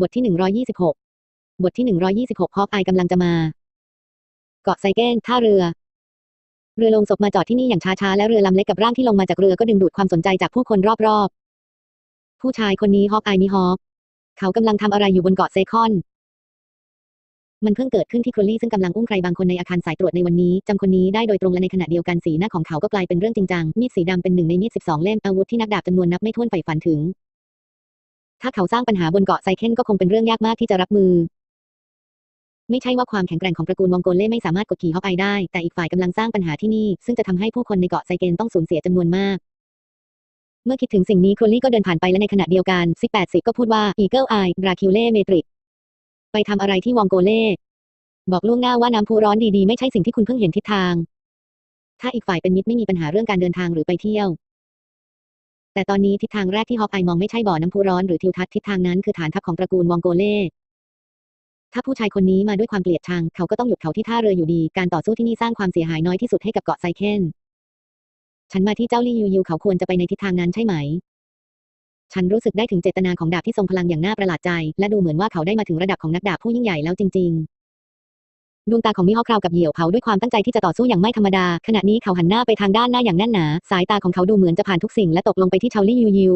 บทที่หนึ่งร้อยี่สิบหกบทที่หนึ่งร้อยี่สิบหกฮอกอายกำลังจะมา เกาะไซเกนท่าเรือ เรือลงศพมาจอดที่นี่อย่างช้าๆ และเรือลำเล็กกับร่างที่ลงมาจากเรือก็ดึงดูดความสนใจจากผู้คนรอบๆ ผู้ชายคนนี้ฮอกอายมิฮอกเขากำลังทำอะไรอยู่บนเกาะเซคอน มันเพิ่งเกิดขึ้นที่โคลลี่ซึ่งกำลังอุ้มใครบางคนในอาคารสายตรวจในวันนี้จำคนนี้ได้โดยตรงและในขณะเดียวกันสีหน้าของเขาก็กลายเป็นเรื่องจริงจังมีดสีดำเป็นหนึ่งในมีดสิบสองเล่มอาวุธที่นักดาบจำนวนนับไม่ถ้วนใฝ่ฝันถึง ถ้าเขาสร้างปัญหาบนเกาะไซเคนก็คงเป็นเรื่องยากมากที่จะรับมือ ไม่ใช่ว่าความแข็งแกร่งของตระกูลวองโกเล่ไม่สามารถกดขี่ฮอกอได้ แต่อีกฝ่ายกำลังสร้างปัญหาที่นี่ ซึ่งจะทำให้ผู้คนในเกาะไซเกนต้องสูญเสียจำนวนมาก เมื่อคิดถึงสิ่งนี้โคลลี่ก็เดินผ่านไปและในขณะเดียวกันซิแปดสิก็พูดว่า Eagle Eye ราคิวเล่เมตริกไปทำอะไรที่วองโกเล่บอกล่วงหน้าว่าน้ำพุร้อนดีๆ ไม่ใช่สิ่งที่คุณเพิ่งเห็นทิศทาง ถ้าอีกฝ่ายเป็นมิตรไม่มีปัญหาเรื่องการเดินทางหรือไปเที่ยว แต่ตอนนี้ทิศทางแรกที่ฮอกอายมองไม่ใช่บ่อน้ำพุร้อนหรือทิวทัศน์ทิศทางนั้นคือฐานทัพของตระกูลวองโกเล่ถ้าผู้ชายคนนี้มาด้วยความเกลียดชัง เขาก็ต้องหยุดเขาที่ท่าเรืออยู่ดี การต่อสู้ที่นี่สร้างความเสียหายน้อยที่สุดให้กับเกาะไซเคนฉันมาที่เจ้าลี่ยูยูเขาควรจะไปในทิศทางนั้นใช่ไหม ฉันรู้สึกได้ถึงเจตนาของดาบที่ทรงพลังอย่างน่าประหลาดใจ และดูเหมือนว่าเขาได้มาถึงระดับของนักดาบผู้ยิ่งใหญ่แล้วจริง ๆ ดวงตาของมิฮอคราวกับเหี่ยวเผาด้วยความตั้งใจที่จะต่อสู้อย่างไม่ธรรมดา ขณะนี้เขาหันหน้าไปทางด้านหน้าอย่างแน่นหนา สายตาของเขาดูเหมือนจะผ่านทุกสิ่งและตกลงไปที่เชาลี่ยูยู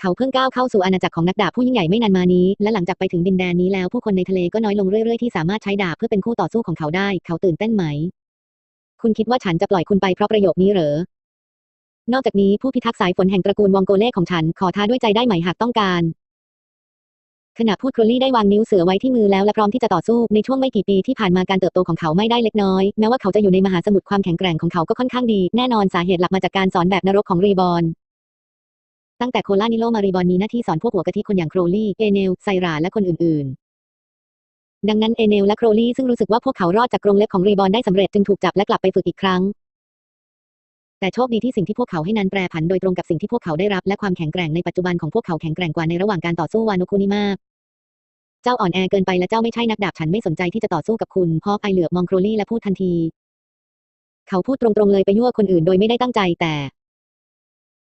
เขาเพิ่งก้าวเข้าสู่อาณาจักรของนักดาบผู้ยิ่งใหญ่ไม่นานมานี้ และหลังจากไปถึงดินแดนนี้แล้วผู้คนในทะเลก็น้อยลงเรื่อยๆที่สามารถใช้ดาบเพื่อเป็นคู่ต่อสู้ของเขาได้ เขาตื่นเต้นไหม คุณคิดว่าฉันจะปล่อยคุณไปเพราะประโยคนี้เหรอ นอกจากนี้ผู้พิทักษ์สายฝนแห่งตระกูลวองโกเล่ของฉันขอท้าด้วยใจได้ไหมหากต้องการ ขณะพูดโคลลี่ได้วางนิ้วเสือไว้ที่มือแล้วและพร้อมที่จะต่อสู้ในช่วงไม่กี่ปีที่ผ่านมาการเติบโตของเขาไม่ได้เล็กน้อยแม้ว่าเขาจะอยู่ในมหาสมุทรความแข็งแกร่งของเขาก็ค่อนข้างดีแน่นอนสาเหตุหลักมาจากการสอนแบบนรกของรีบอนตั้งแต่โคลานิโลมารีบอนมีหน้าที่สอนพวกหัวกะทิคนอย่างโครลี่เอเนลไซราและคนอื่นๆ ดังนั้นเอเนลและโครลี่ซึ่งรู้สึกว่าพวกเขารอดจากกรงเล็บของรีบอนได้สำเร็จจึงถูกจับและกลับไปฝึกอีกครั้ง แต่โชคดีที่สิ่งที่พวกเขาให้นั้นแปรผันโดยตรงกับสิ่งที่พวกเขาได้รับและความแข็งแกร่งในปัจจุบันของพวกเขาแข็งแกร่งกว่าในระหว่างการต่อสู้วานุคุนิมากเจ้าอ่อนแอเกินไปและเจ้าไม่ใช่นักดาบฉันไม่สนใจที่จะต่อสู้กับคุณฮอกอเหลือบมองโครลี่และพูดทันที เขาพูดตรงๆเลยไปยั่วคนอื่นโดยไม่ได้ตั้งใจแต่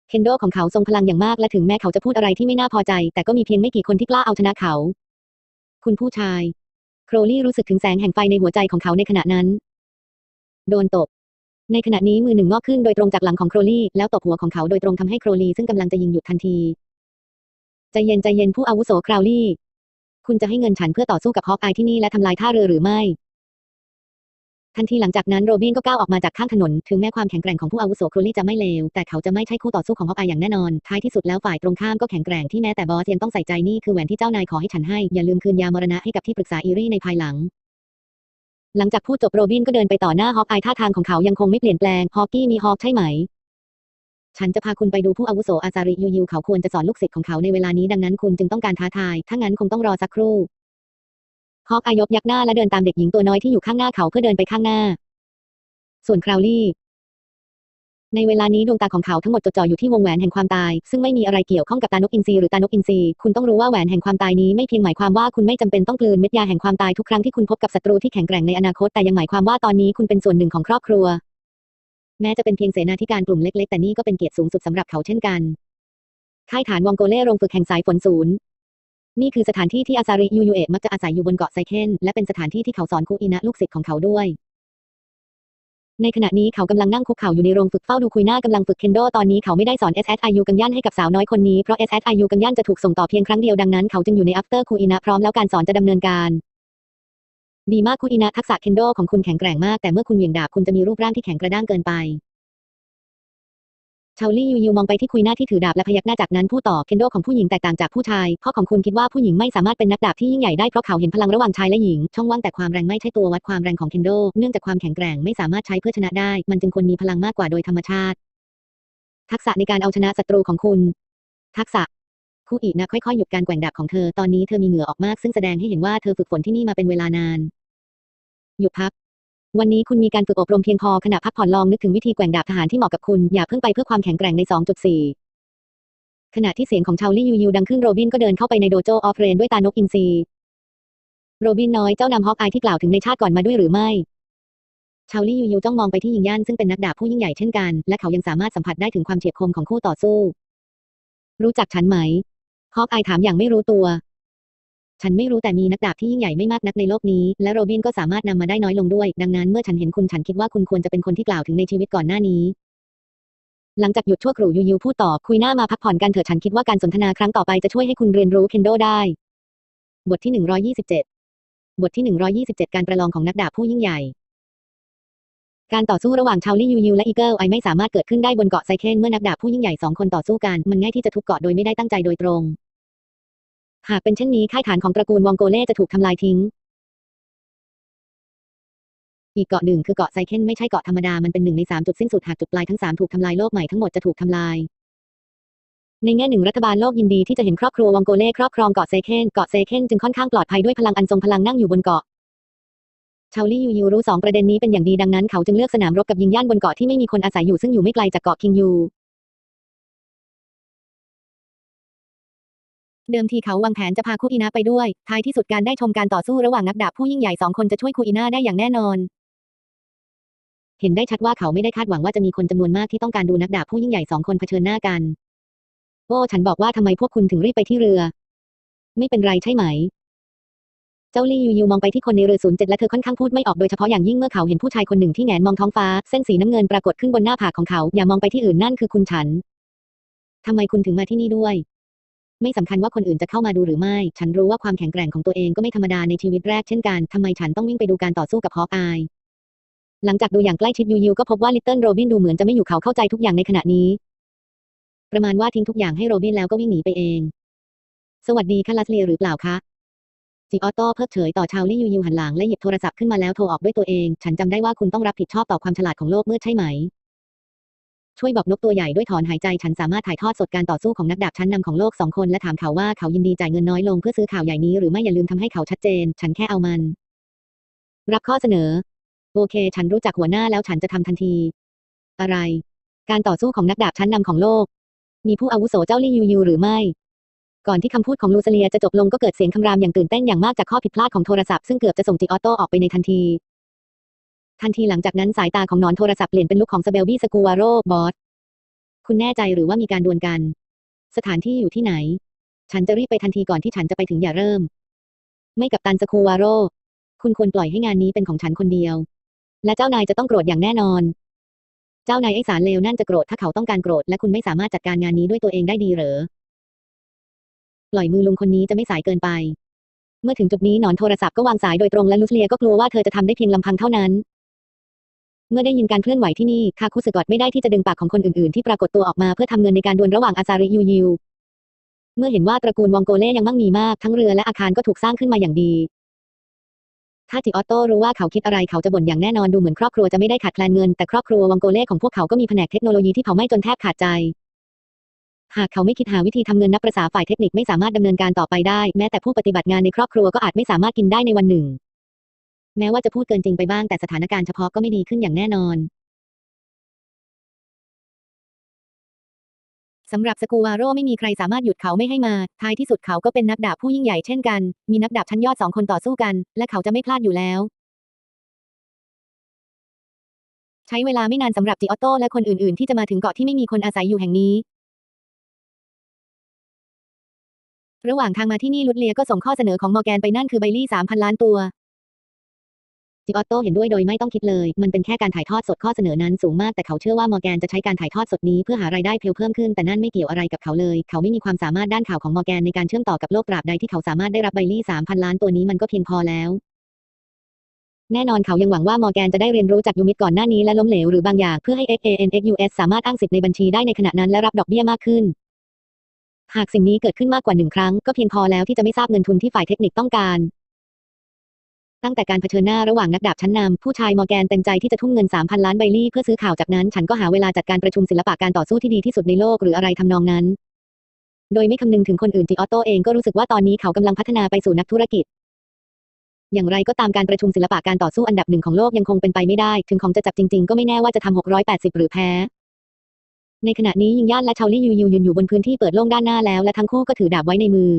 เคนโดของเขาทรงพลังอย่างมากและถึงแม้เขาจะพูดอะไรที่ไม่น่าพอใจ แต่ก็มีเพียงไม่กี่คนที่กล้าเอาชนะเขา คุณผู้ชาย โครลี่รู้สึกถึงแสงแห่งไฟในหัวใจของเขาในขณะนั้น โดนตบ ในขณะนี้มือหนึ่งงอกขึ้นโดยตรงจากหลังของโครลี่ แล้วตบหัวของเขาโดยตรงทำให้โครลี่ซึ่งกำลังจะยิงหยุดทันทีใจเย็นใจเย็นผู้อาวุโสคราวลี่ คุณจะให้เงินฉันเพื่อต่อสู้กับฮอกอายที่นี่และทำลายท่าเรือหรือไม่ ทันทีหลังจากนั้นโรบินก็ก้าวออกมาจากข้างถนน ถึงแม้ความแข็งแกร่งของผู้อาวุโสโครลี่จะไม่เลว แต่เขาจะไม่ใช่คู่ต่อสู้ของฮอกอายอย่างแน่นอน ท้ายที่สุดแล้วฝ่ายตรงข้ามก็แข็งแกร่งที่แม้แต่บอสยังต้องใส่ใจนี่คือแหวนที่เจ้านายขอให้ฉันให้ อย่าลืมคืนยามรณะให้กับที่ปรึกษาอีรี่ในภายหลัง หลังจากพูดจบโรบินก็เดินไปต่อหน้าฮอกอายท่าทางของเขายังคงไม่เปลี่ยนแปลง ฮอกกี้มีฮอกใช่ไหม ฉันจะพาคุณไปดูผู้อาวุโสอาซาริยูยูเขาควรจะสอนลูกศิษย์ของเขาในเวลานี้ดังนั้นคุณจึงต้องการท้าทาย ถ้างั้นคงต้องรอสักครู่ ฮอกอายยกยักหน้าและเดินตามเด็กหญิงตัวน้อยที่อยู่ข้างหน้าเขาเพื่อเดินไปข้างหน้า ส่วนคราวลี่ ในเวลานี้ดวงตาของเขาทั้งหมดจดจ่ออยู่ที่วงแหวนแห่งความตาย ซึ่งไม่มีอะไรเกี่ยวข้องกับตานกอินทรีหรือตานกอินทรีคุณต้องรู้ว่าแหวนแห่งความตายนี้ไม่เพียงหมายความว่าคุณไม่จำเป็นต้องกลืนเม็ดยาแห่งความตายทุกครั้งที่คุณพบกับศัตรูที่แข็งแกร่งในอนาคตแต่ยังหมายความว่าตอนนี้คุณเป็นส่วนหนึ่งของครอบครัว แม้จะเป็นเพียงเสนาธิการกลุ่มเล็ก ๆ แต่นี่ก็เป็นเกียรติสูงสุดสำหรับเขาเช่นกันค่ายฐานวองโกเล่โรงฝึกแห่งสายฝนศูนย์นี่คือสถานที่ที่อาซาริยูยูเอะมักจะอาศัยอยู่บนเกาะไซเคนและเป็นสถานที่ที่เขาสอนคุอินะลูกศิษย์ของเขาด้วย ในขณะนี้เขากำลังนั่งคุกเข่าอยู่ในโรงฝึกเฝ้าดูคุยหน้ากำลังฝึกเคนโดตอนนี้เขาไม่ได้สอน SSIU กังย่านให้กับสาวน้อยคนนี้เพราะ SSIU กังย่านจะถูกส่งต่อเพียงครั้งเดียวดังนั้นเขาจึงอยู่ใน after คุอินะพร้อมแล้วการสอนจะดำเนินการดีมากคุอินะทักษะเคนโดของคุณแข็งแกร่งมากแต่เมื่อคุณเหวี่ยงดาบคุณจะมีรูปร่างที่แข็งกระด้างเกินไป ชาลี่ยูยูมองไปที่คุยหน้าที่ถือดาบและพยักหน้าจากนั้นผู้ต่อเคนโดของผู้หญิงแตกต่างจากผู้ชายพ่อของคุณคิดว่าผู้หญิงไม่สามารถเป็นนักดาบที่ยิ่งใหญ่ได้เพราะเขาเห็นพลังระหว่างชายและหญิง ช่องว่างแต่ความแรงไม่ใช่ตัววัดความแรงของเคนโดเนื่องจากความแข็งแกร่งไม่สามารถใช้เพื่อชนะได้ มันจึงควรมีพลังมากกว่าโดยธรรมชาติ ทักษะในการเอาชนะศัตรูของคุณ ทักษะคู่อีนะค่อยๆหยุดการแกว่งดาบของเธอตอนนี้เธอมีเหงื่อออกมากซึ่งแสดงให้เห็นว่าเธอฝึกฝนที่นี่มาเป็นเวลานานหยุดพัก วันนี้คุณมีการฝึกอบรมเพียงพอขณะพักผ่อนลองนึกถึงวิธีแกว่งดาบทหารที่เหมาะกับคุณ อย่าเพิ่งไปเพื่อความแข็งแกร่งใน 2.4 ขณะที่เสียงของชาวลี่ยูยูดังขึ้นโรบินก็เดินเข้าไปในโดโจออฟเรนด้วยตานกอินทรีโรบินน้อยเจ้านำฮอกอายที่กล่าวถึงในชาติก่อนมาด้วยหรือไม่ ชาวลี่ยูยูจ้องมองไปที่หญิงย่านซึ่งเป็นนักดาบผู้ยิ่งใหญ่เช่นกัน และเขายังสามารถสัมผัสได้ถึงความเฉียบคมของคู่ต่อสู้ รู้จักฉันไหมฮอกอายถามอย่างไม่รู้ตัว ฉันไม่รู้แต่มีนักดาบที่ยิ่งใหญ่ไม่มากนักในโลกนี้ และโรบินก็สามารถนำมาได้น้อยลงด้วย ดังนั้นเมื่อฉันเห็นคุณฉันคิดว่าคุณควรจะเป็นคนที่กล่าวถึงในชีวิตก่อนหน้านี้ หลังจากหยุดชั่วครู่ยูยูพูดต่อคุยหน้ามาพักผ่อนกันเถอะฉันคิดว่าการสนทนาครั้งต่อไปจะช่วยให้คุณเรียนรู้เคนโดได้ บทที่หนึ่งร้อยี่สิบเจ็ดบทที่หนึ่งร้อยี่สิบเจ็ดการประลองของนักดาบผู้ยิ่งใหญ่การต่อสู้ระหว่างชาวลี่ยูยูและอีเกิลไอไม่สามารถเกิดขึ้นได้บนเกาะไซเคนเมื่อนักดาบผู้ยิ่งใหญ่สองคนต่อสู้กัน มันง่ายที่จะทุบเกาะโดยไม่ได้ตั้งใจโดยตรง หากเป็นเช่นนี้ค่ายฐานของตระกูลวองโกเล่จะถูกทำลายทิ้ง อีกเกาะหนึ่งคือเกาะไซเคนไม่ใช่เกาะธรรมดา มันเป็นหนึ่งในสามจุดสิ้นสุดหากจุดปลายทั้งสามถูกทำลายโลกใหม่ทั้งหมดจะถูกทำลาย ในแง่หนึ่งรัฐบาลโลกยินดีที่จะเห็นครอบครัววองโกเล่ครอบครองเกาะเซเคนเกาะเซเคนจึงค่อนข้างปลอดภัยด้วยพลังอันทรงพลังนั่งอยู่บนเกาะชาวลี่ยูยูรู้สองประเด็นนี้เป็นอย่างดีดังนั้นเขาจึงเลือกสนามรบกับยิงย่านบนเกาะที่ไม่มีคนอาศัยอยู่ซึ่งอยู่ไม่ไกลจากเกาะคิงยู เดิมทีเขาวางแผนจะพาคุอินาไปด้วย ท้ายที่สุดการได้ชมการต่อสู้ระหว่างนักดาบผู้ยิ่งใหญ่สองคนจะช่วยคุอินาได้อย่างแน่นอน เห็นได้ชัดว่าเขาไม่ได้คาดหวังว่าจะมีคนจำนวนมากที่ต้องการดูนักดาบผู้ยิ่งใหญ่สองคนเผชิญหน้ากัน โอ้ฉันบอกว่าทำไมพวกคุณถึงรีบไปที่เรือ ไม่เป็นไรใช่ไหม เจ้าลี่ยูยูมองไปที่คนในเรือศูนย์เจ็ดและเธอค่อนข้างพูดไม่ออกโดยเฉพาะอย่างยิ่งเมื่อเขาเห็นผู้ชายคนหนึ่งที่แหงนมองท้องฟ้าเส้นสีน้ำเงินปรากฏขึ้นบนหน้าผากของเขาอย่ามองไปที่อื่นนั่นคือคุณฉันทำไมคุณถึงมาที่นี่ด้วย ไม่สำคัญว่าคนอื่นจะเข้ามาดูหรือไม่ ฉันรู้ว่าความแข็งแกร่งของตัวเองก็ไม่ธรรมดาในชีวิตแรกเช่นกันทำไมฉันต้องวิ่งไปดูการต่อสู้กับฮอกอายหลังจากดูอย่างใกล้ชิดยูยูก็พบว่าลิตเติ้ลโรบินดูเหมือนจะไม่อยู่เขาเข้าใจทุกอย่างในขณะนี้ ประมาณว่าทิ้งทุกอย่างให้โรบินแล้วก็วิ่งหนีไปเอง สวัสดีค่ะลัสเลียหรือเปล่าคะจิออโต้เพิกเฉยต่อชาวลี่ยูยูหันหลังและหยิบโทรศัพท์ขึ้นมาแล้วโทรออกด้วยตัวเอง ฉันจำได้ว่าคุณต้องรับผิดชอบต่อความฉลาดของโลกมืดใช่ไหม ช่วยบอกนกตัวใหญ่ด้วยถอนหายใจฉันสามารถถ่ายทอดสดการต่อสู้ของนักดาบชั้นนำของโลกสองคนและถามเขาว่าเขายินดีจ่ายเงินน้อยลงเพื่อซื้อข่าวใหญ่นี้หรือไม่อย่าลืมทำให้เขาชัดเจน ฉันแค่เอามัน รับข้อเสนอ โอเค ฉันรู้จักหัวหน้าแล้วฉันจะทำทันที อะไร การต่อสู้ของนักดาบชั้นนำของโลก มีผู้อาวุโสเจ้าลี่ยูยูหรือไม่ก่อนที่คำพูดของลูซเลียจะจบลงก็เกิดเสียงคำรามอย่างตื่นเต้นอย่างมากจากข้อผิดพลาดของโทรศัพท์ซึ่งเกือบจะส่งจิออโต้ออกไปในทันที ทันทีหลังจากนั้นสายตาของนอนโทรศัพท์เปลี่ยนเป็นลุกของสเบลบี้สกูวาโรบอสคุณแน่ใจหรือว่ามีการดวลกัน สถานที่อยู่ที่ไหน ฉันจะรีบไปทันทีก่อนที่ฉันจะไปถึงอย่าเริ่ม ไม่กับตันสคูวาโรคุณควรปล่อยให้งานนี้เป็นของฉันคนเดียว และเจ้านายจะต้องโกรธอย่างแน่นอน เจ้านายไอ้สารเลวนั่นจะโกรธถ้าเขาต้องการโกรธและคุณไม่สามารถจัดการงานนี้ด้วยตัวเองได้ดีหรอปล่อยมือลุงคนนี้จะไม่สายเกินไป เมื่อถึงจุดนี้หนอนโทรศัพท์ก็วางสายโดยตรงและลูเลียก็กลัวว่าเธอจะทำได้เพียงลำพังเท่านั้น เมื่อได้ยินการเคลื่อนไหวที่นี่คาคุสกอตไม่ได้ที่จะดึงปากของคนอื่นๆที่ปรากฏตัวออกมาเพื่อทำเงินในการดวลระหว่างอาซาริยูยิวเมื่อเห็นว่าตระกูลวองโกเล่ยังมั่งมีมากทั้งเรือและอาคารก็ถูกสร้างขึ้นมาอย่างดีถ้าจิออโต้รู้ว่าเขาคิดอะไรเขาจะบ่นอย่างแน่นอนดูเหมือนครอบครัวจะไม่ได้ขาดแคลนเงินแต่ครอบครัววองโกเล่ของพวกเขาก็มีแผนกเทคโนโลยีที่เผาไหม้จนแทบขาดใจ หากเขาไม่คิดหาวิธีทำเงินนับประษาฝ่ายเทคนิคไม่สามารถดำเนินการต่อไปได้ แม้แต่ผู้ปฏิบัติงานในครอบครัวก็อาจไม่สามารถกินได้ในวันหนึ่ง แม้ว่าจะพูดเกินจริงไปบ้างแต่สถานการณ์เฉพาะก็ไม่ดีขึ้นอย่างแน่นอนสำหรับสกูวาโรไม่มีใครสามารถหยุดเขาไม่ให้มา ท้ายที่สุดเขาก็เป็นนักดาบผู้ยิ่งใหญ่เช่นกัน มีนักดาบชั้นยอดสองคนต่อสู้กัน และเขาจะไม่พลาดอยู่แล้ว ใช้เวลาไม่นานสำหรับจิออโต้และคนอื่น ๆ ที่จะมาถึงเกาะที่ไม่มีคนอาศัยอยู่แห่งนี้ ระหว่างทางมาที่นี่ลุดเลียก็ส่งข้อเสนอของมอร์แกนไปนั่นคือไบลี่สามพันล้านตัว จิออตโต้เห็นด้วยโดยไม่ต้องคิดเลย มันเป็นแค่การถ่ายทอดสดข้อเสนอนั้นสูงมากแต่เขาเชื่อว่ามอร์แกนจะใช้การถ่ายทอดสดนี้เพื่อหารายได้เพลเพิ่มขึ้นแต่นั่นไม่เกี่ยวอะไรกับเขาเลย เขาไม่มีความสามารถด้านข่าวของมอร์แกนในการเชื่อมต่อกับโลกตราบใดที่เขาสามารถได้รับไบลี่สามพันล้านตัวนี้มันก็เพียงพอแล้วแน่นอนเขายังหวังว่ามอร์แกนจะได้เรียนรู้จากยูมิตก่อนหน้านี้และล้มเหลวหรือบางอย่างเพื่อให้ XANXUS สามารถอ้างสิทธิ์ในบัญชีได้ในขณะนั้นและรับดอกเบี้ยมากขึ้น หากสิ่งนี้เกิดขึ้นมากกว่าหนึ่งครั้งก็เพียงพอแล้วที่จะไม่ทราบเงินทุนที่ฝ่ายเทคนิคต้องการ ตั้งแต่การเผชิญหน้าระหว่างนักดาบชั้นนำผู้ชายมอร์แกนเต็มใจที่จะทุ่มเงิน 3,000 ล้านไบลี่เพื่อซื้อข่าวจากนั้นฉันก็หาเวลาจัดการประชุมศิลปะการต่อสู้ที่ดีที่สุดในโลกหรืออะไรทำนองนั้น โดยไม่คำนึงถึงคนอื่นจิออโต้เองก็รู้สึกว่าตอนนี้เขากำลังพัฒนาไปสู่นักธุรกิจ อย่างไรก็ตามการประชุมศิลปะการต่อสู้อันดับหนึ่งของโลกยังคงเป็นไปไม่ได้ ถึงของจะจับจริงๆก็ไม่แน่ว่าจะทำ680 หรือแพ้ในขณะนี้ยิงย่านและชาวลี่ยูยูยืนอยู่บนพื้นที่เปิดโล่งด้านหน้าแล้วและทั้งคู่ก็ถือดาบไว้ในมือ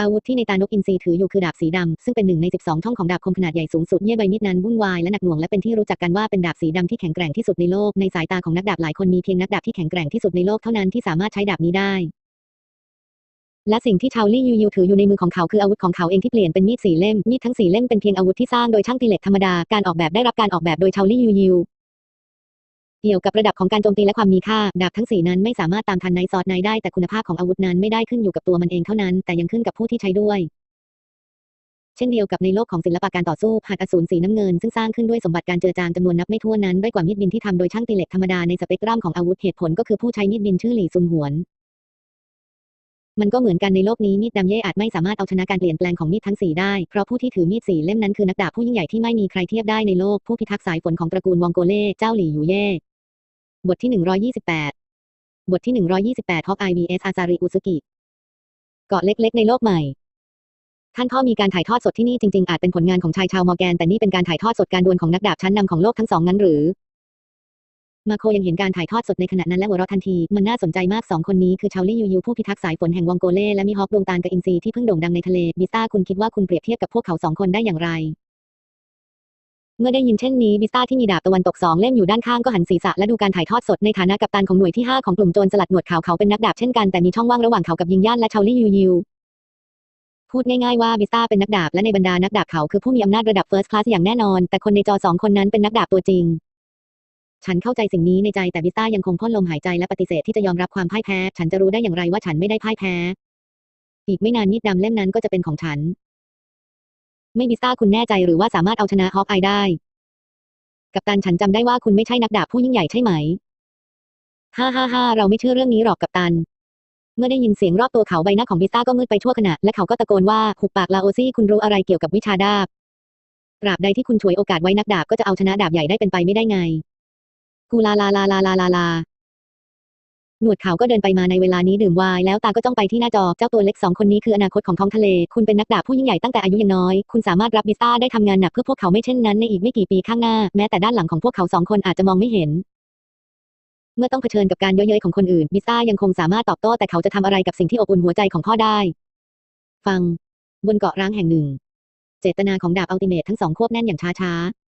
อาวุธที่ในตานกอินทรีถืออยู่คือดาบสีดำซึ่งเป็นหนึ่งใน 12ช่องของดาบคมขนาดใหญ่สูงสุดเย่ใบมีดนั้นวุ่นวายและหนักหน่วงและเป็นที่รู้จักกันว่าเป็นดาบสีดำที่แข็งแกร่งที่สุดในโลกในสายตาของนักดาบหลายคนมีเพียงนักดาบที่แข็งแกร่งที่สุดในโลกเท่านั้นที่สามารถใช้ดาบนี้ได้ และสิ่งที่ชาวลี่ยูยูถืออยู่ในมือของเขาคืออาวุธของเขาเองที่เปลี่ยนเป็นมีดสีเล่มมีดทั้งสีเล่มเป็นเพียงอาวุธที่สร้างโดยช่างตีเหล็กธรรมดาการออกแบบได้รับการออกแบบโดยชาวลี่ยูยู เกี่ยวกับระดับของการโจมตีและความมีค่า ดาบทั้งสี่นั้นไม่สามารถตามทันไนซอดไนได้แต่คุณภาพของอาวุธนั้นไม่ได้ขึ้นอยู่กับตัวมันเองเท่านั้น แต่ยังขึ้นกับผู้ที่ใช้ด้วย เช่นเดียวกับในโลกของศิลปะการต่อสู้หัดอสูรสีน้ำเงิน ซึ่งสร้างขึ้นด้วยสมบัติการเจือจางจำนวนนับไม่ถ้วนนั้นด้อยกว่ามีดบินที่ทำโดยช่างตีเหล็กธรรมดาในสเปกตรัมของอาวุธเหตุผลก็คือผู้ใช้มีดบินชื่อหลี่ซุนหวนมันก็เหมือนกันในโลกนี้มีดดำเย่อาจไม่สามารถเอาชนะการเปลี่ยนแปลงของมีดทั้งสีได้ เพราะผู้ที่ถือมีดสีเล่มนั้นคือนักดาบผู้ยิ่งใหญ่ที่ไม่มีใครเทียบได้ในโลกผู้พิทักษ์สายฝนของตระกูลวองโกเล่เจ้าหลี่อยู่เย่ บทที่หนึ่งร้อยี่สิบแปดบทที่หนึ่งร้อยี่สิบแปดฮอกไอวีเอสอาซาริอุซุกิเกาะเล็ก ๆ ในโลกใหม่ ท่านพ่อมีการถ่ายทอดสดที่นี่จริง ๆ อาจเป็นผลงานของชายชาวมอร์แกน แต่นี่เป็นการถ่ายทอดสดการดวลของนักดาบชั้นนำของโลกทั้งสองนั้นหรือ มาโคยังเห็นการถ่ายทอดสดในขณะนั้นและหัวเราะทันที มันน่าสนใจมากสองคนนี้คือชาวลี่ยูยูผู้พิทักษ์สายฝนแห่งวองโกเล่และมีฮอกดวงตาลกับอินซีที่เพิ่งโด่งดังในทะเลบิซ่าคุณคิดว่าคุณเปรียบเทียบกับพวกเขาสองคนได้อย่างไร เมื่อได้ยินเช่นนี้บิซ่าที่มีดาบตะวันตกสองเล่มอยู่ด้านข้างก็หันศีรษะและดูการถ่ายทอดสดในฐานะกัปตันของหน่วยที่ 5 ของกลุ่มโจรสลัดหนวดขาวเขาเป็นนักดาบเช่นกันแต่มีช่องว่างระหว่างเขากับยิงย่านและชาวลี่ยูยูพูดง่ายๆว่าบิซ่าเป็นนักดาบและในบรรดานักดาบเขาคือผู้มีอำนาจระดับเฟิร์สคลาสอย่างแน่นอน แต่คนในจอสองคนนั้นเป็นนักดาบตัวจริง ฉันเข้าใจสิ่งนี้ในใจแต่บิซ่ายังคงพ่นลมหายใจและปฏิเสธที่จะยอมรับความพ่ายแพ้ ฉันจะรู้ได้อย่างไรว่าฉันไม่ได้พ่ายแพ้ อีกไม่นานมีดดำเล่มนั้นก็จะเป็นของฉัน ไม่บิซ่าคุณแน่ใจหรือว่าสามารถเอาชนะฮอกอายได้ กัปตันฉันจำได้ว่าคุณไม่ใช่นักดาบผู้ยิ่งใหญ่ใช่ไหม ฮ่าฮ่าฮ่าเราไม่เชื่อเรื่องนี้หรอกกัปตัน เมื่อได้ยินเสียงรอบตัวเขาใบหน้าของบิซ่าก็มืดไปทั่วขณะ และเขาก็ตะโกนว่าหุบปากลาโอซี่คุณรู้อะไรเกี่ยวกับวิชาดาบตราบใดที่คุณฉวยโอกาสไว้นักดาบก็จะเอาชนะดาบใหญ่ได้เป็นไปไม่ได้ไง กูลาลาลาลาลาลาลา หนวดขาวก็เดินไปมาในเวลานี้ดื่มไวน์แล้วตาก็จ้องไปที่หน้าจอ เจ้าตัวเล็กสองคนนี้คืออนาคตของท้องทะเล คุณเป็นนักดาบผู้ยิ่งใหญ่ตั้งแต่อายุยังน้อย คุณสามารถรับบิซ่าได้ทำงานหนักเพื่อพวกเขาไม่เช่นนั้นในอีกไม่กี่ปีข้างหน้า แม้แต่ด้านหลังของพวกเขาสองคนอาจจะมองไม่เห็น เมื่อต้องเผชิญกับการเย้ยๆของคนอื่นบิซ่ายังคงสามารถตอบโต้แต่เขาจะทำอะไรกับสิ่งที่อบอุ่นหัวใจของพ่อได้ ฟัง บนเกาะร้างแห่งหนึ่ง เจตนาของดาบอัลติเมททั้งสองควบแน่นอย่างช้าๆ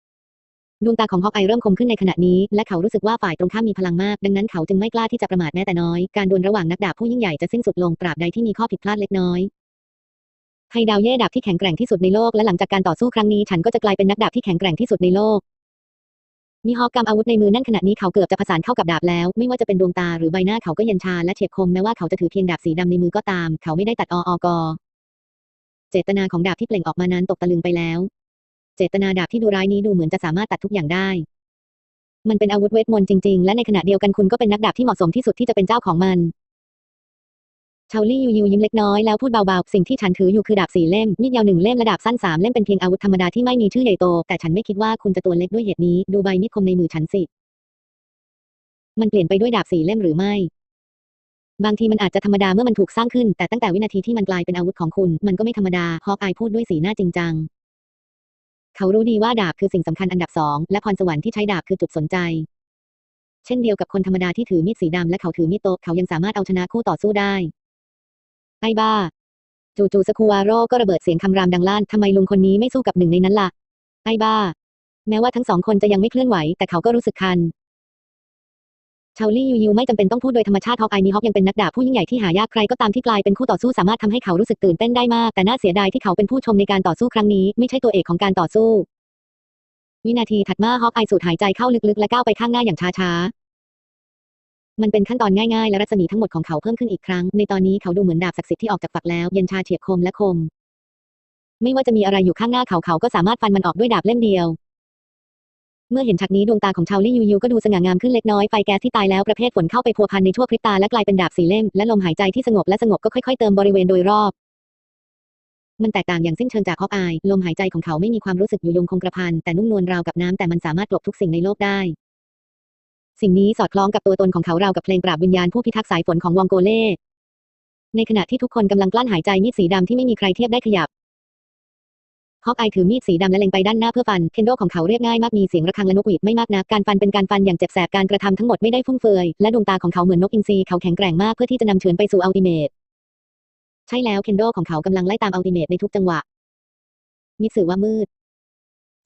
ดวงตาของฮอกไอเริ่มคมขึ้นในขณะนี้ และเขารู้สึกว่าฝ่ายตรงข้ามมีพลังมาก ดังนั้นเขาจึงไม่กล้าที่จะประมาทแม้แต่น้อย การดวลระหว่างนักดาบผู้ยิ่งใหญ่จะสิ้นสุดลงตราบใดที่มีข้อผิดพลาดเล็กน้อยไฮดาวเย่ดาบที่แข็งแกร่งที่สุดในโลกและหลังจากการต่อสู้ครั้งนี้ฉันก็จะกลายเป็นนักดาบที่แข็งแกร่งที่สุดในโลกมีฮอกกำอาวุธในมือนั่นขณะนี้เขาเกือบจะผสานเข้ากับดาบแล้ว ไม่ว่าจะเป็นดวงตาหรือใบหน้าเขาก็เย็นชาและเฉียบคมแม้ว่าเขาจะถือเพียงดาบสีดำในมือก็ตาม เขาไม่ได้ตัดออกเจตนาของดาบที่เปล่งออกมานั้นตกตะลึงไปแล้ว เจตนาดาบที่ดูร้ายนี้ดูเหมือนจะสามารถตัดทุกอย่างได้ มันเป็นอาวุธเวทมนต์จริงๆ และในขณะเดียวกันคุณก็เป็นนักดาบที่เหมาะสมที่สุดที่จะเป็นเจ้าของมันชาลี่ยูยูยิ้มเล็กน้อยแล้วพูดเบาๆ สิ่งที่ฉันถืออยู่คือดาบสี่เล่ม มีดยาวหนึ่งเล่มและดาบสั้นสามเล่มเป็นเพียงอาวุธธรรมดาที่ไม่มีชื่อใหญ่โต แต่ฉันไม่คิดว่าคุณจะตัวเล็กด้วยเหตุนี้ ดูใบมีดคมในมือฉันสิ มันเปลี่ยนไปด้วยดาบสี่เล่มหรือไม่ บางทีมันอาจจะธรรมดาเมื่อมันถูกสร้างขึ้น แต่ตั้งแต่วินาทีที่มันกลายเป็นอาวุธของคุณ มันก็ไม่ธรรมดา ฮอกอายพูดด้วยสีหน้าจริงจัง เขารู้ดีว่าดาบคือสิ่งสำคัญอันดับสองและพรสวรรค์ที่ใช้ดาบคือจุดสนใจ เช่นเดียวกับคนธรรมดาที่ถือมีดสีดำและเขาถือมีดโตเขายังสามารถเอาชนะคู่ต่อสู้ได้ ไอ้บ้า จูจูสคูวาโร่ก็ระเบิดเสียงคำรามดังลั่นทำไมลุงคนนี้ไม่สู้กับหนึ่งในนั้นล่ะ ไอ้บ้า แม้ว่าทั้งสองคนจะยังไม่เคลื่อนไหว แต่เขาก็รู้สึกคัน ชาวลี่ยูยูไม่จำเป็นต้องพูดโดยธรรมชาติฮอกไอมีฮอกยังเป็นนักดาบผู้ยิ่งใหญ่ที่หายากใครก็ตามที่กลายเป็นคู่ต่อสู้สามารถทำให้เขารู้สึกตื่นเต้นได้มากแต่น่าเสียดายที่เขาเป็นผู้ชมในการต่อสู้ครั้งนี้ไม่ใช่ตัวเอกของการต่อสู้ วินาทีถัดมาฮอกไอสูดหายใจเข้าลึกๆและก้าวไปข้างหน้าอย่างช้าๆมันเป็นขั้นตอนง่ายๆและรัศมีทั้งหมดของเขาเพิ่มขึ้นอีกครั้ง ในตอนนี้เขาดูเหมือนดาบศักดิ์สิทธิ์ที่ออกจากฝักแล้วเย็นชาเฉียบคมและคม ไม่ว่าจะมีอะไรอยู่ข้างหน้าเขาเขาก็สามารถฟันมันออกด้วยดาบเล่มเดียว เมื่อเห็นฉากนี้ดวงตาของชาวลี่ยูยูก็ดูสง่างามขึ้นเล็กน้อยไฟแก๊สที่ตายแล้วประเภทฝนเข้าไปพัวพันในชั่วพริบตาและกลายเป็นดาบสีเล่มและลมหายใจที่สงบและสงบก็ค่อยๆเติมบริเวณโดยรอบ มันแตกต่างอย่างสิ้นเชิงจากฮอกอาย ลมหายใจของเขาไม่มีความรู้สึกอยู่ยงคงกระพันแต่นุ่มนวลราวกับน้ำแต่มันสามารถกลบทุกสิ่งในโลกได้ สิ่งนี้สอดคล้องกับตัวตนของเขาราวกับเพลงปราบวิญญาณผู้พิทักษ์สายฝนของวองโกเล่ในขณะที่ทุกคนกำลังกลั้นหายใจมีดสีดำที่ไม่มีใครเทียบได้ขยับ ฮอกอายถือมีดสีดำและเล็งไปด้านหน้าเพื่อฟัน เคนโดของเขาเรียบง่ายมากมีเสียงระฆังและนกหวีดไม่มากนัก การฟันเป็นการฟันอย่างเจ็บแสบการกระทำทั้งหมดไม่ได้ฟุ่มเฟือย และดวงตาของเขาเหมือนนกอินทรีเขาแข็งแกร่งมากเพื่อที่จะนำเฉือนไปสู่อัลติเมทใช่แล้วเคนโดของเขากำลังไล่ตามอัลติเมทในทุกจังหวะมิสือว่ามืด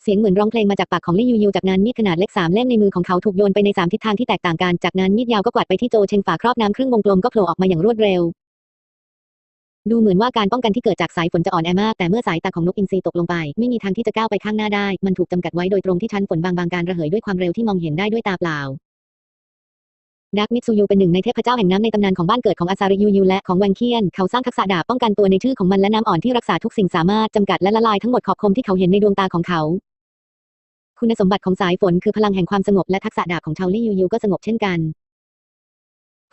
เสียงเหมือนร้องเพลงมาจากปากของลี่ยูยูจากนั้นมีดขนาดเล็กสามเล่มในมือของเขาถูกโยนไปในสามทิศทางที่แตกต่างกันจากนั้นมีดยาวก็กวาดไปที่โจเชงฝาครอบน้ำครึ่งวงกลมก็โผล่ออกมาอย่างรวดเร็ว ดูเหมือนว่าการป้องกันที่เกิดจากสายฝนจะอ่อนแอมาก แต่เมื่อสายตาของนกอินทรีตกลงไป ไม่มีทางที่จะก้าวไปข้างหน้าได้ มันถูกจำกัดไว้โดยตรงที่ชั้นฝนบางๆการระเหยด้วยความเร็วที่มองเห็นได้ด้วยตาเปล่าดักมิตซูยูเป็นหนึ่งในเทพเจ้าแห่งน้ำในตำนานของบ้านเกิดของอาซาริยูยูและของวังเคียน เขาสร้างทักษะดาบป้องกันตัวในชื่อของมันและน้ำอ่อนที่รักษาทุกสิ่งสามารถจำกัดและละลายทั้งหมดขอบคมที่เขาเห็นในดวงตาของเขา คุณสมบัติของสายฝนคือพลังแห่งความสงบและทักษะดาบของชาวลี่ยูยูก็สงบเช่นกัน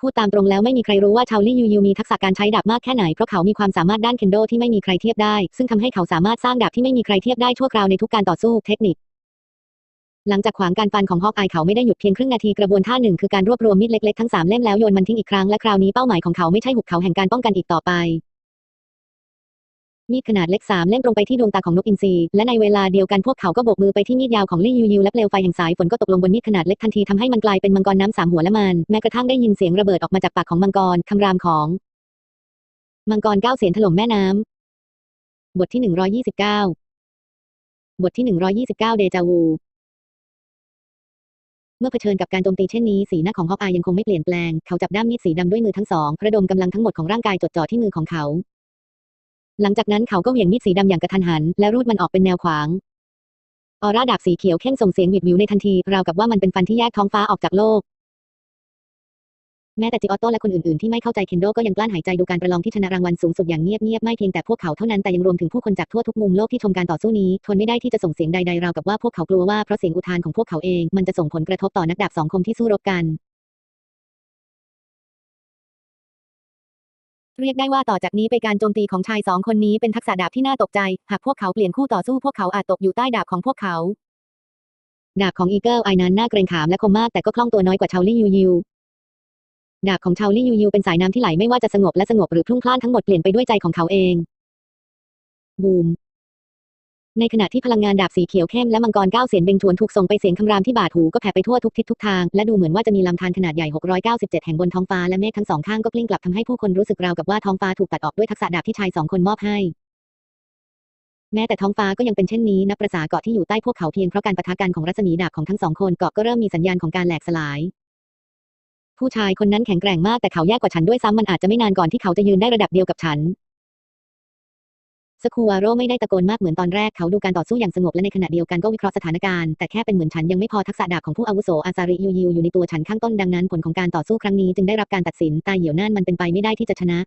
พูดตามตรงแล้วไม่มีใครรู้ว่าชาวลี่ยูยูมีทักษะการใช้ดาบมากแค่ไหนเพราะเขามีความสามารถด้านเคนโดที่ไม่มีใครเทียบได้ ซึ่งทำให้เขาสามารถสร้างดาบที่ไม่มีใครเทียบได้ชั่วคราวในทุกการต่อสู้เทคนิค หลังจากขวางการฟันของฮอกอายเขาไม่ได้หยุดเพียงครึ่งนาทีกระบวนท่าหนึ่งคือการรวบรวมมีดเล็กๆทั้งสามเล่มแล้วโยนมันทิ้งอีกครั้งและคราวนี้เป้าหมายของเขาไม่ใช่หุบเขาแห่งการป้องกันอีกต่อไป มีดขนาดเล็กสามเล่มตรงไปที่ดวงตาของนกอินทรีและในเวลาเดียวกันพวกเขาก็โบกมือไปที่มีดยาวของลี่ยูยูและเปลวไฟแห่งสายฝนก็ตกลงบนมีดขนาดเล็กทันทีทำให้มันกลายเป็นมังกรน้ำสามหัวและมันแม้กระทั่งได้ยินเสียงระเบิดออกมาจากปากของมังกรคำรามของมังกรเก้าเสียนถล่มแม่น้ำบทที่หนึ่งร้อยี่สิบเก้าบทที่หนึ่งร้อยี่สิบเก้าเดจาวูเมื่อเผชิญกับการโจมตีเช่นนี้สีหน้าของฮอกอายยังคงไม่เปลี่ยนแปลง เขาจับด้ามมีดสีดำด้วยมือทั้งสองระดมกำลังทั้งหมดของร่างกายจดจ่อที่มือของเขา หลังจากนั้นเขาก็เหวี่ยงมีดสีดำอย่างกระทันหัน และรูดมันออกเป็นแนวขวาง ออร่าดาบสีเขียวเข้มส่งเสียงหวิดวิวในทันที ราวกับว่ามันเป็นฟันที่แยกท้องฟ้าออกจากโลก แม้แต่จิออโต้และคนอื่นๆที่ไม่เข้าใจเคนโดก็ยังกลั้นหายใจดูการประลองที่ชนะรางวัลสูงสุดอย่างเงียบๆไม่เพียงแต่พวกเขาเท่านั้นแต่ยังรวมถึงผู้คนจากทั่วทุกมุมโลกที่ชมการต่อสู้นี้ทนไม่ได้ที่จะส่งเสียงใดๆราวกับว่าพวกเขากลัวว่าเพราะเสียงอุทานของพวกเขาเองมันจะส่งผลกระทบต่อนักดาบสองคมที่สู้รบกัน เรียกได้ว่าต่อจากนี้ไปการโจมตีของชายสองคนนี้เป็นทักษะดาบที่น่าตกใจ หากพวกเขาเปลี่ยนคู่ต่อสู้พวกเขาอาจตกอยู่ใต้ดาบของพวกเขา ดาบของอีเกิลไอนั้นน่าเกรงขามและคมมากแต่ก็คล่องตัวน้อยกว่าชาวลี่ยูยูดาบของชาวลี่ยูยูเป็นสายน้ำที่ไหลไม่ว่าจะสงบและสงบหรือพลุ่งพล่านทั้งหมดเปลี่ยนไปด้วยใจของเขาเองบูม ในขณะที่พลังงานดาบสีเขียวเข้มและมังกรเก้าเสียนเบงทวนถูกส่งไปเสียงคำรามที่บาดหูก็แผ่ไปทั่วทุกทิศทุกทาง และดูเหมือนว่าจะมีลำธารขนาดใหญ่ 697 แห่งบนท้องฟ้าและเมฆทั้งสองข้างก็กลิ้งกลับทำให้ผู้คนรู้สึกราวกับว่าท้องฟ้าถูกตัดออกด้วยทักษะดาบที่ชายสองคนมอบให้แม้แต่ท้องฟ้าก็ยังเป็นเช่นนี้นับประสาเกาะที่อยู่ใต้พวกเขาเพียงเพราะการปะทะกันของรัศมีดาบของทั้งสองคนเกาะก็เริ่มมีสัญญาณของการแหลกสลาย ผู้ชายคนนั้นแข็งแกร่งมากแต่เขาแย่กว่าฉันด้วยซ้ำมันอาจจะไม่นานก่อนที่เขาจะยืนได้ระดับเดียวกับฉัน สคูวาโรไม่ได้ตะโกนมากเหมือนตอนแรกเขาดูการต่อสู้อย่างสงบและในขณะเดียวกันก็วิเคราะห์สถานการณ์แต่แค่เป็นเหมือนฉันยังไม่พอทักษะดาบของผู้อาวุโสอาซาริยูยูอยู่ในตัวฉันข้างต้นดังนั้นผลของการต่อสู้ครั้งนี้จึงได้รับการตัดสินตายเหี่ยวนั่นมันเป็นไปไม่ได้ที่จะชนะ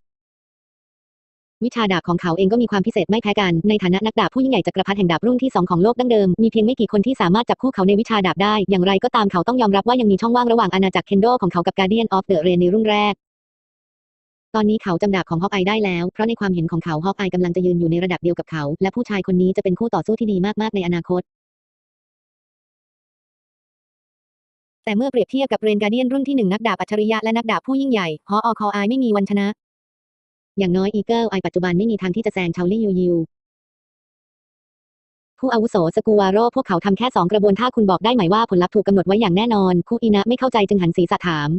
วิชาดาบของเขาเองก็มีความพิเศษไม่แพ้กันในฐานะนักดาบผู้ยิ่งใหญ่จักรพรรดิแห่งดาบรุ่นที่สองของโลกดั้งเดิมมีเพียงไม่กี่คนที่สามารถจับคู่เขาในวิชาดาบได้อย่างไรก็ตามเขาต้องยอมรับว่ายังมีช่องว่างระหว่างอาณาจักรเคนโดของเขากับการเดียนออฟเดอะเรนในรุ่นแรก ตอนนี้เขาจำดาบของฮอกอายได้แล้ว เพราะในความเห็นของเขาฮอกอายกำลังจะยืนอยู่ในระดับเดียวกับเขา และผู้ชายคนนี้จะเป็นคู่ต่อสู้ที่ดีมากๆในอนาคต แต่เมื่อเปรียบเทียบกับเรนการเดียนรุ่นที่หนึ่งนักดาบอัจฉริยะและนักดาบผู้ยิ่งใหญ่ฮออคออายไม่มีวันชนะ อย่างน้อยอีเกิลไอปัจจุบันไม่มีทางที่จะแซงชาวลี่ยูยูผู้อาวุโสสกูวาโรพวกเขาทำแค่สองกระบวนท่าคุณบอกได้ไหมว่าผลลัพธ์ถูกกำหนดไว้อย่างแน่นอนคู่อีนะไม่เข้าใจจึงหันศีรษะถาม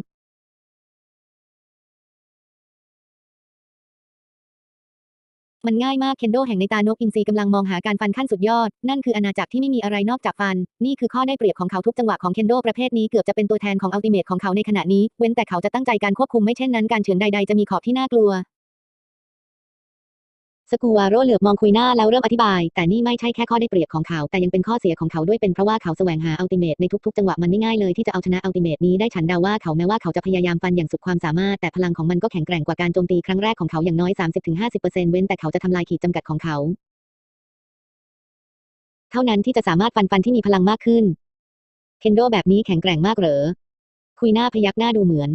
มันง่ายมากเคนโดแห่งในตานกอินทรีกำลังมองหาการฟันขั้นสุดยอด นั่นคืออาณาจักรที่ไม่มีอะไรนอกจากฟัน นี่คือข้อได้เปรียบของเขาทุกจังหวะของเคนโดประเภทนี้เกือบจะเป็นตัวแทนของอัลติเมทของเขาในขณะนี้ เว้นแต่เขาจะตั้งใจการควบคุมไม่เช่นนั้นการเฉือนใดๆจะมีขอบที่น่ากลัว สกูวาโรเหลือบมองคุยหน้าแล้วเริ่มอธิบาย แต่นี่ไม่ใช่แค่ข้อได้เปรียบของเขา แต่ยังเป็นข้อเสียของเขาด้วยเป็นเพราะว่าเขาแสวงหาอัลติเมทในทุกๆ จังหวะมันไม่ง่ายเลยที่จะเอาชนะอัลติเมทนี้ได้ฉันเดาว่าเขาแม้ว่าเขาจะพยายามฟันอย่างสุดความสามารถแต่พลังของมันก็แข็งแกร่งกว่าการโจมตีครั้งแรกของเขาอย่างน้อย 30-50%เว้นแต่เขาจะทำลายขีดจำกัดของเขา เท่านั้นที่จะสามารถฟันฟันที่มีพลังมากขึ้นเคนโดแบบนี้แข็งแกร่งมากเหรอคุยหน้าพยักหน้าดูเหมือน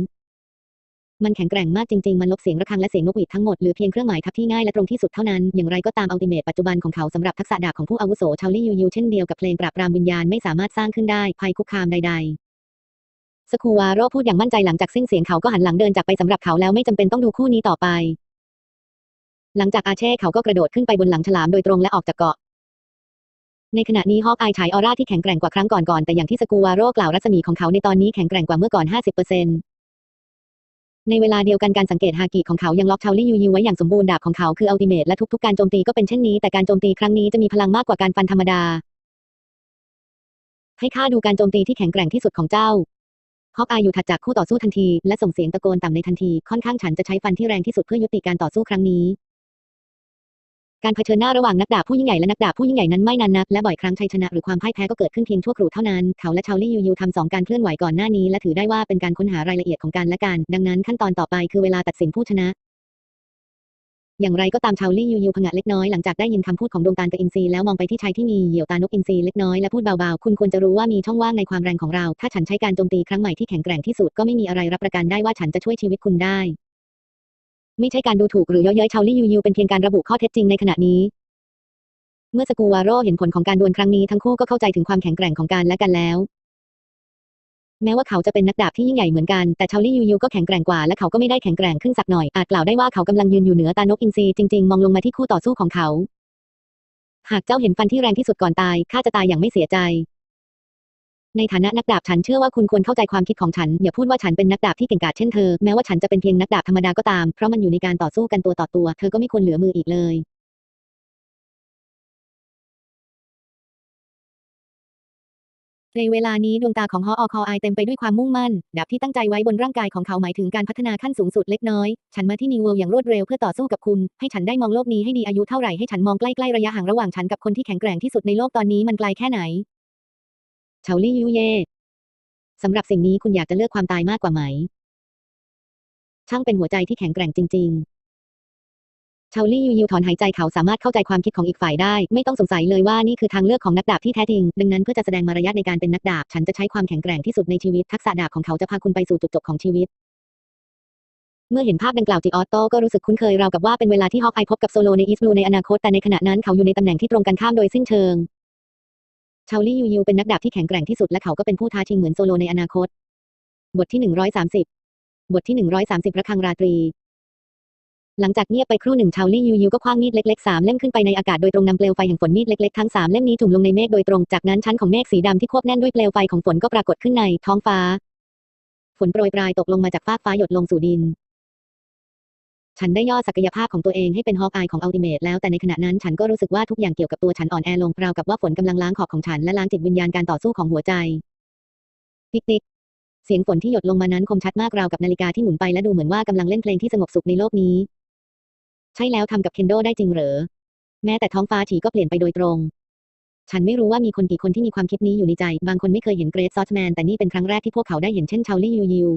มันแข็งแกร่งมากจริงๆ มันลบเสียงระฆังและเสียงนกหวีดทั้งหมดหลือเพียงเครื่องหมายทับที่ง่ายและตรงที่สุดเท่านั้น อย่างไรก็ตามอัลติเมทปัจจุบันของเขาสำหรับทักษะดาบของผู้อาวุโสชาวลี่ยูยูเช่นเดียวกับเพลงปราบปรามวิญญาณไม่สามารถสร้างขึ้นได้ภัยคุกคามใด ๆสคูวาโรพูดอย่างมั่นใจหลังจากสิ้นเสียงเขาก็หันหลังเดินจากไปสำหรับเขาแล้วไม่จำเป็นต้องดูคู่นี้ต่อไป หลังจากอาเช่เขาก็กระโดดขึ้นไปบนหลังฉลามโดยตรงและออกจากเกาะ ในขณะนี้ฮอกอายฉายออร่าที่แข็งแกร่งกว่าครั้งก่อนๆแต่อย่างที่สกูวาโรกล่าวรัศมีของเขาในตอนนี้แข็งแกร่งกว่าเมื่อก่อน 50% ในเวลาเดียวกันการสังเกตฮากิของเขายังล็อกชาวลี่ยูยูไว้อย่างสมบูรณ์ดาบของเขาคืออัลติเมทและทุกๆ การโจมตีก็เป็นเช่นนี้แต่การโจมตีครั้งนี้จะมีพลังมากกว่าการฟันธรรมดา ให้ข้าดูการโจมตีที่แข็งแกร่งที่สุดของเจ้าฮอกอายอยู่ถัดจากคู่ต่อสู้ทันที และส่งเสียงตะโกนต่ำในทันทีค่อนข้างฉันจะใช้ฟันที่แรงที่สุดเพื่อยุติการต่อสู้ครั้งนี้ การเผชิญหน้าระหว่างนักดาบผู้ยิ่งใหญ่และนักดาบผู้ยิ่งใหญ่นั้นไม่นานนักและบ่อยครั้งชัยชนะหรือความพ่ายแพ้ก็เกิดขึ้นเพียงชั่วครู่เท่านั้น เขาและชาวลี่ยูยูทำสองการเคลื่อนไหวก่อนหน้านี้และถือได้ว่าเป็นการค้นหารายละเอียดของการและกันดังนั้นขั้นตอนต่อไปคือเวลาตัดสินผู้ชนะอย่างไรก็ตามชาวลี่ยูยูผงะเล็กน้อยหลังจากได้ยินคำพูดของดวงตาลกับอินทรีแล้วมองไปที่ชายที่มีเหยี่ยวตานกอินทรีเล็กน้อยและพูดเบาๆ คุณควรจะรู้ว่ามีช่องว่างในความแรงของเรา ถ้าฉันใช้การโจมตีครั้งใหม่ที่แข็งแกร่งที่สุดก็ไม่มีอะไรรับประกันได้ว่าฉันจะช่วยชีวิตคุณได้ ไม่ใช่การดูถูกหรือเย่อเย้ยชาวลี่ยูยูเป็นเพียงการระบุข้อเท็จจริงในขณะนี้ เมื่อสกูวาโรเห็นผลของการดวลครั้งนี้ทั้งคู่ก็เข้าใจถึงความแข็งแกร่งของกันและกันแล้ว แม้ว่าเขาจะเป็นนักดาบที่ยิ่งใหญ่เหมือนกันแต่ชาวลี่ยูยูก็แข็งแกร่งกว่าและเขาก็ไม่ได้แข็งแกร่งขึ้นสักหน่อยอาจกล่าวได้ว่าเขากำลังยืนอยู่เหนือตานกอินทรีจริงๆ มองลงมาที่คู่ต่อสู้ของเขา หากเจ้าเห็นฟันที่แรงที่สุดก่อนตายข้าจะตายอย่างไม่เสียใจ ในฐานะนักดาบฉันเชื่อว่าคุณควรเข้าใจความคิดของฉัน อย่าพูดว่าฉันเป็นนักดาบที่เก่งกาจเช่นเธอ แม้ว่าฉันจะเป็นเพียงนักดาบธรรมดาก็ตาม เพราะมันอยู่ในการต่อสู้กันตัวต่อตัว เธอก็ไม่ควรเหลือมืออีกเลยในเวลานี้ดวงตาของฮออคอไอเต็มไปด้วยความมุ่งมั่นดาบที่ตั้งใจไว้บนร่างกายของเขาหมายถึงการพัฒนาขั้นสูงสุดเล็กน้อย ฉันมาที่นิวเวิลด์อย่างรวดเร็วเพื่อต่อสู้กับคุณ ให้ฉันได้มองโลกนี้ให้ดีอายุเท่าไหร่ให้ฉันมองใกล้ๆระยะห่างระหว่างฉันกับคนที่แข็งแกร่งที่สุดในโลกตอนนี้มันไกลแค่ไหน เฉาลี่ยูเย่สำหรับสิ่งนี้คุณอยากจะเลือกความตายมากกว่าไหม ช่างเป็นหัวใจที่แข็งแกร่งจริงๆชาลี่ยูยูถอนหายใจเขาสามารถเข้าใจความคิดของอีกฝ่ายได้ ไม่ต้องสงสัยเลยว่านี่คือทางเลือกของนักดาบที่แท้จริง ดังนั้นเพื่อจะแสดงมารยาทในการเป็นนักดาบ ฉันจะใช้ความแข็งแกร่งที่สุดในชีวิต ทักษะดาบของเขาจะพาคุณไปสู่จุดจบของชีวิตเมื่อเห็นภาพดังกล่าวจิออโต้ก็รู้สึกคุ้นเคยราวกับว่าเป็นเวลาที่ฮอกอายพบกับโซโลในอีสต์บลูในอนาคตแต่ในขณะนั้นเขาอยู่ในตำแหน่งที่ตรงกันข้ามโดยสิ้นเชิง ชาวลี่ยูยูเป็นนักดาบที่แข็งแกร่งที่สุดและเขาก็เป็นผู้ท้าชิงเหมือนโซโลในอนาคต บทที่หนึ่งร้อยสามสิบบทที่หนึ่งร้อยสามสิบระฆังราตรี หลังจากเงียบไปครู่หนึ่งชาวลี่ยูยูก็คว้างมีดเล็กๆสามเล่มขึ้นไปในอากาศโดยตรงนำเปลวไฟแห่งฝนมีดเล็กๆทั้งสามเล่มนี้จุ่มลงในเมฆโดยตรงจากนั้นชั้นของเมฆสีดำที่ควบแน่นด้วยเปลวไฟของฝนก็ปรากฏขึ้นในท้องฟ้า ฝนโปรยปลายตกลงมาจากฟากฟ้าหยดลงสู่ดิน ฉันได้ย่อศักยภาพของตัวเองให้เป็นฮอกอายของอัลติเมทแล้วแต่ในขณะนั้นฉันก็รู้สึกว่าทุกอย่างเกี่ยวกับตัวฉันอ่อนแอลงราวกับว่าฝนกำลังล้างขอบของฉันและล้างจิตวิญญาณการต่อสู้ของหัวใจติ๊กติ๊กเสียงฝนที่หยดลงมานั้นคมชัดมากราวกับนาฬิกาที่หมุนไปและดูเหมือนว่ากำลังเล่นเพลงที่สงบสุขในโลกนี้ ใช่แล้วทำกับเคนโดได้จริงเหรอ แม้แต่ท้องฟ้าฉีก็เปลี่ยนไปโดยตรง ฉันไม่รู้ว่ามีคนกี่คนที่มีความคิดนี้อยู่ในใจ บางคนไม่เคยเห็นเกรซซอสแมนแต่นี่เป็นครั้งแรกที่พวกเขาได้เห็นเช่นชาวลี่ยูยู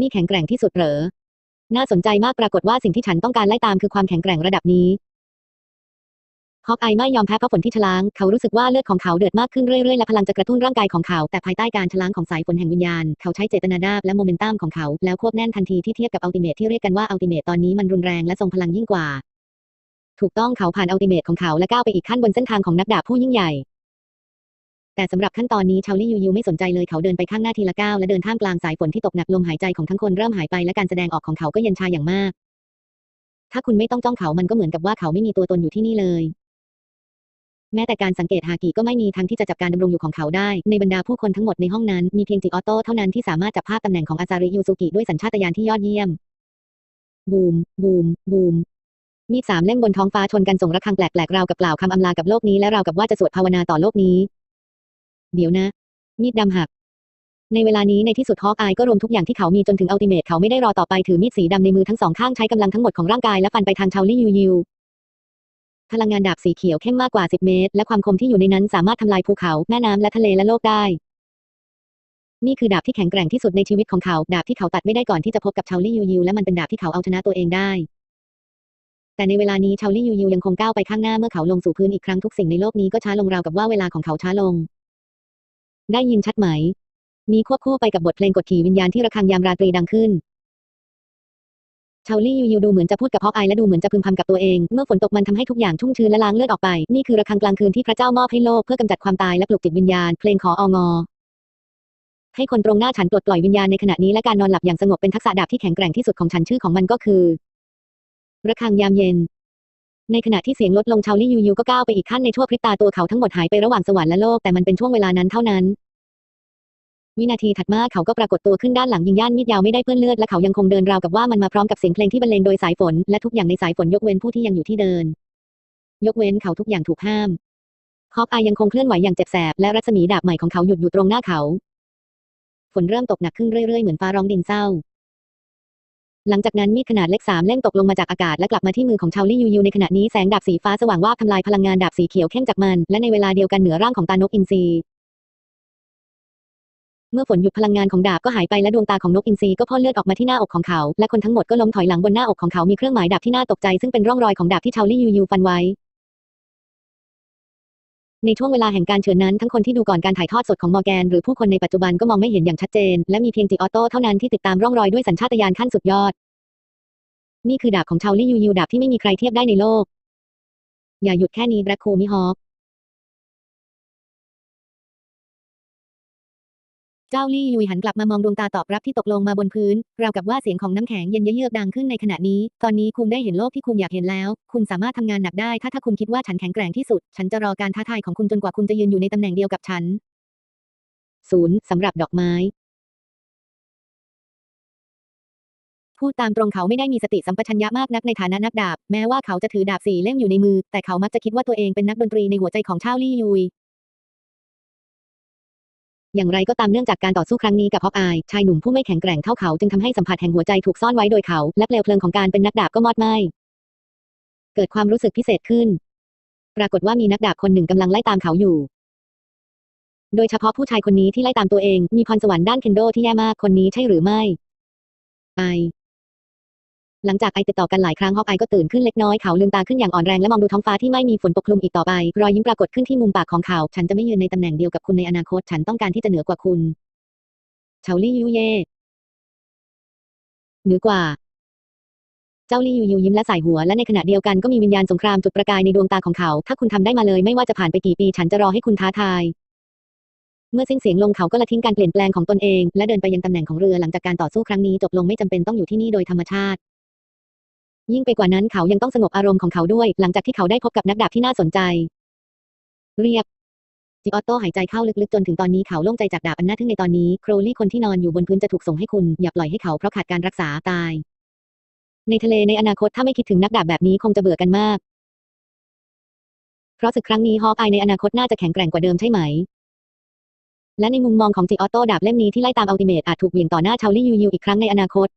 นี่แข็งแกร่งที่สุดเหรอ น่าสนใจมากปรากฏว่าสิ่งที่ฉันต้องการไล่ตามคือความแข็งแกร่งระดับนี้ฮอกอายไม่ยอมแพ้เพราะฝนที่ฉลาง เขารู้สึกว่าเลือดของเขาเดือดมากขึ้นเรื่อยๆ และพลังจะกระตุ้นร่างกายของเขา แต่ภายใต้การฉลางของสายฝนแห่งวิญญาณ เขาใช้เจตนาดาบและโมเมนตัมของเขา แล้วควบแน่นทันทีที่เทียบกับอัลติเมทที่เรียกกันว่าอัลติเมทตอนนี้มันรุนแรงและทรงพลังยิ่งกว่า ถูกต้องเขาผ่านอัลติเมทของเขาและก้าวไปอีกขั้นบนเส้นทางของนักดาบผู้ยิ่งใหญ่ แต่สำหรับขั้นตอนนี้ชาวลี่ยูยูไม่สนใจเลยเขาเดินไปข้างหน้าทีละก้าวและเดินท่ามกลางสายฝนที่ตกหนักลมหายใจของทั้งคนเริ่มหายไปและการแสดงออกของเขาก็เย็นชาอย่างมาก ถ้าคุณไม่ต้องจ้องเขามันก็เหมือนกับว่าเขาไม่มีตัวตนอยู่ที่นี่เลย แม้แต่การสังเกตฮากิก็ไม่มีทางที่จะจับการดำรงอยู่ของเขาได้ ในบรรดาผู้คนทั้งหมดในห้องนั้นมีเพียงจิออโต้เท่านั้นที่สามารถจับภาพตำแหน่งของอาซาริยูซุกิด้วยสัญชาตญาณที่ยอดเยี่ยมบูมบูมบูมมีสามเล่มบนท้องฟ้าชนกันส่งระฆังแปลกๆราวกับกล่าวคำอำลากับโลกนี้และราวกับว่าจะสวดภาวนาต่อโลกนี้ เดี๋ยวนะ มีดดำหัก ในเวลานี้ในที่สุดฮอกอายก็รวมทุกอย่างที่เขามีจนถึงอัลติเมทเขาไม่ได้รอต่อไปถือมีดสีดำในมือทั้งสองข้างใช้กำลังทั้งหมดของร่างกายและฟันไปทางชาวลี่ยูยูพลังงานดาบสีเขียวเข้มมากกว่า 10 เมตร และความคมที่อยู่ในนั้นสามารถทำลายภูเขา แม่น้ำและทะเลและโลกได้ นี่คือดาบที่แข็งแกร่งที่สุดในชีวิตของเขา ดาบที่เขาตัดไม่ได้ก่อนที่จะพบกับชาวลี่ยูยูและมันเป็นดาบที่เขาเอาชนะตัวเองได้ แต่ในเวลานี้ชาวลี่ยูยูยังคงก้าวไปข้างหน้าเมื่อเขาลงสู่พื้นอีกครั้งทุกสิ่งในโลกนี้ก็ช้าลงราวกับว่าเวลาของเขาช้าลง ได้ยินชัดไหมมีควบคู่ไปกับบทเพลงกดขี่วิญญาณที่ระฆังยามราตรีดังขึ้นชาลี่ยูยูดูเหมือนจะพูดกับฮอกอายและดูเหมือนจะพึมพำกับตัวเอง เมื่อฝนตกมันทำให้ทุกอย่างชุ่มชื้นและล้างเลือดออกไป นี่คือระฆังกลางคืนที่พระเจ้ามอบให้โลกเพื่อกำจัดความตายและปลุกจิตวิญญาณ เพลงขอองอ ให้คนตรงหน้าฉันปลดปล่อยวิญญาณในขณะนี้และการนอนหลับอย่างสงบเป็นทักษะดาบที่แข็งแกร่งที่สุดของฉันชื่อของมันก็คือระฆังยามเย็น ในขณะที่เสียงลดลงชาวลี่ยูยูก็ก้าวไปอีกขั้นในชั่วพริบตาตัวเขาทั้งหมดหายไประหว่างสวรรค์และโลกแต่มันเป็นช่วงเวลานั้นเท่านั้น วินาทีถัดมาเขาก็ปรากฏตัวขึ้นด้านหลังยิงย่านมีดยาวไม่ได้เปื้อนเลือดและเขายังคงเดินราวกับว่ามันมาพร้อมกับเสียงเพลงที่บรรเลงโดยสายฝนและทุกอย่างในสายฝนยกเว้นผู้ที่ยังอยู่ที่เดิน ยกเว้นเขาทุกอย่างถูกห้ามฮอกอายยังคงเคลื่อนไหวอย่างเจ็บแสบและรัศมีดาบใหม่ของเขาหยุดอยู่ตรงหน้าเขา ฝนเริ่มตกหนักขึ้นเรื่อยๆเหมือนฟ้าร้องดินเศร้า หลังจากนั้นมีดขนาดเล็กสามเล่มตกลงมาจากอากาศและกลับมาที่มือของชาวลี่ยูยูในขณะนี้แสงดาบสีฟ้าสว่างวาบทำลายพลังงานดาบสีเขียวเข้มจากมัน และในเวลาเดียวกันเหนือร่างของตานกอินทรีเมื่อฝนหยุดพลังงานของดาบก็หายไปและดวงตาของนกอินทรีก็พ่นเลือดออกมาที่หน้าอกของเขา และคนทั้งหมดก็ล้มถอยหลังบนหน้าอกของเขามีเครื่องหมายดาบที่น่าตกใจซึ่งเป็นร่องรอยของดาบที่ชาวลี่ยูยูฟันไว้ ในช่วงเวลาแห่งการเฉือนนั้นทั้งคนที่ดูก่อนการถ่ายทอดสดของมอร์แกน หรือผู้คนในปัจจุบันก็มองไม่เห็นอย่างชัดเจน และมีเพียงจิออโต้เท่านั้นที่ติดตามร่องรอยด้วยสัญชาตญาณขั้นสุดยอด นี่คือดาบของชาวลี่ยูยูดาบที่ไม่มีใครเทียบได้ในโลก อย่าหยุดแค่นี้แบล็คคูมิฮอค เจ้าลี่ยุยหันกลับมามองดวงตาตอบรับที่ตกลงมาบนพื้น ราวกับว่าเสียงของน้ำแข็งเย็นเยือกดังขึ้นในขณะนี้ ตอนนี้คุณได้เห็นโลกที่คุณอยากเห็นแล้ว คุณสามารถทำงานหนักได้ ถ้าถ้าคุณคิดว่าฉันแข็งแกร่งที่สุด ฉันจะรอการท้าทายของคุณจนกว่าคุณจะยืนอยู่ในตำแหน่งเดียวกับฉันศูนย์สำหรับดอกไม้พูดตามตรงเขาไม่ได้มีสติสัมปชัญญะมากนักในฐานะนักดาบ แม้ว่าเขาจะถือดาบสี่เล่มอยู่ในมือ แต่เขามักจะคิดว่าตัวเองเป็นนักดนตรีในหัวใจของชาวลี่ยุย อย่างไรก็ตามเนื่องจากการต่อสู้ครั้งนี้กับฮอกอายชายหนุ่มผู้ไม่แข็งแกร่งเท่าเขาจึงทำให้สัมผัสแห่งหัวใจถูกซ่อนไว้โดยเขาและเปลวเพลิงของการเป็นนักดาบก็มอดไหม้เกิดความรู้สึกพิเศษขึ้น ปรากฏว่ามีนักดาบคนหนึ่งกำลังไล่ตามเขาอยู่ โดยเฉพาะผู้ชายคนนี้ที่ไล่ตามตัวเอง มีพรสวรรค์ด้านเคนโดที่แย่มากคนนี้ใช่หรือไม่ไอ หลังจากไอติดต่อกันหลายครั้งฮอกไอก็ตื่นขึ้นเล็กน้อยเขาลืมตาขึ้นอย่างอ่อนแรงและมองดูท้องฟ้าที่ไม่มีฝนปกคลุมอีกต่อไป รอยยิ้มปรากฏขึ้นที่มุมปากของเขา ฉันจะไม่ยืนในตำแหน่งเดียวกับคุณในอนาคต ฉันต้องการที่จะเหนือกว่าคุณเฉาลี่ยูเย่เหนือกว่าเจ้าลี่ยูยูยิ้มและสายหัวและในขณะเดียวกันก็มีวิญญาณสงครามจุดประกายในดวงตาของเขา ถ้าคุณทำได้มาเลยไม่ว่าจะผ่านไปกี่ปี ฉันจะรอให้คุณท้าทาย เมื่อสิ้นเสียงลงเขาก็ละทิ้งการเปลี่ยนแปลงของตนเอง และเดินไปยังตำแหน่งของเรือหลังจากการต่อสู้ครั้งนี้จบลงไม่จำเป็นต้องอยู่ที่นี่โดยธรรมชาติ ยิ่งไปกว่านั้นเขายังต้องสงบอารมณ์ของเขาด้วย หลังจากที่เขาได้พบกับนักดาบที่น่าสนใจ เรียบจิออตโต้หายใจเข้าลึกๆจนถึงตอนนี้เขาโล่งใจจากดาบอันน่าทึ่งในตอนนี้โครลี่คนที่นอนอยู่บนพื้นจะถูกส่งให้คุณอย่าปล่อยให้เขาเพราะขาดการรักษาตาย ในทะเลในอนาคตถ้าไม่คิดถึงนักดาบแบบนี้คงจะเบื่อกันมาก เพราะศึกครั้งนี้ฮอกอในอนาคตน่าจะแข็งแกร่งกว่าเดิมใช่ไหม และในมุมมองของจิออโต้ดาบเล่มนี้ที่ไล่ตามอัลติเมทอาจถูกเหวี่ยงต่อหน้าชาวลี่ยูยูอีกครั้งในอนาคต